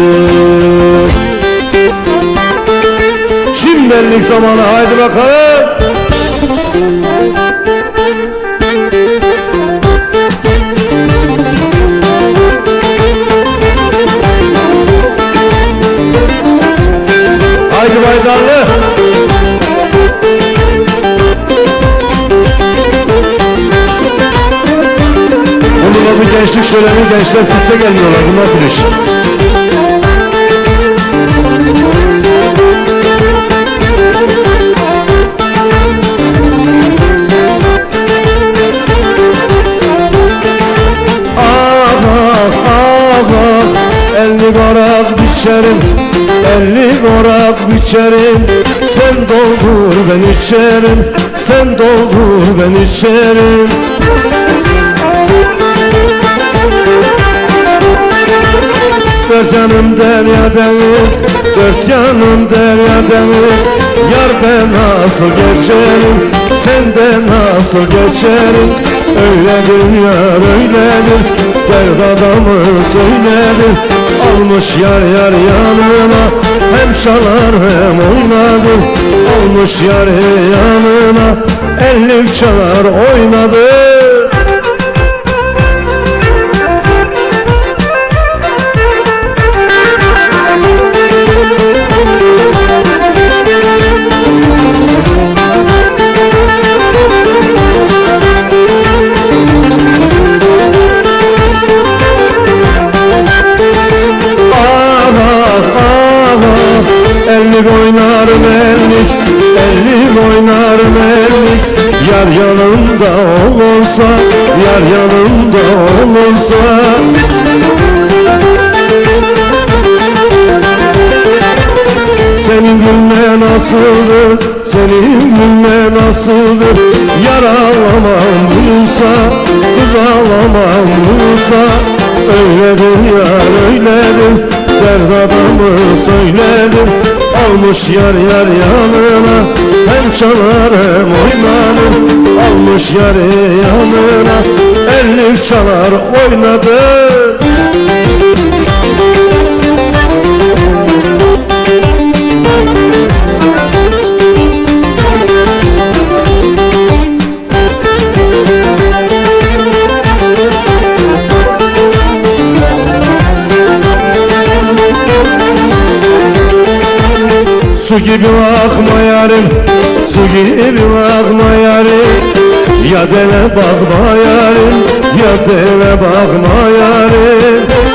gündür Şimdi ellik zamanı haydi bakalım Haydi baydarlı Bununla bir gençlik şöleni gençler piste gelmiyorlar bu nasıl iş? Elli korak biçerim Elli korak biçerim Sen doldur ben içerim. Sen doldur ben içerim. Dört yanım derya deniz Yanım derya deniz Yar ben nasıl geçerim Sen de nasıl geçerim Öyledir yar öyledir Dert adamı söyledir Almış yar yar yanına Hem çalar hem oynadı Almış yar yanına Ellik çalar oynadı Ellik oynarım ellik Ellik oynarım ellik Yar yanımda olursa Yar yanımda olursa Senin gülme nasıldır Senin gülme nasıldır? Yar ağlamam bulursa Kız ağlamam bulursa Öyledir yar öyledir Dert adamı söyledim Almış yar yar yanına Hem çalar hem oynanır Almış yar yanına Ellik çalar oynadı gibi akma yarim Su gibi akma yarim. Ya dele bakma yarim Ya dele bakma yarim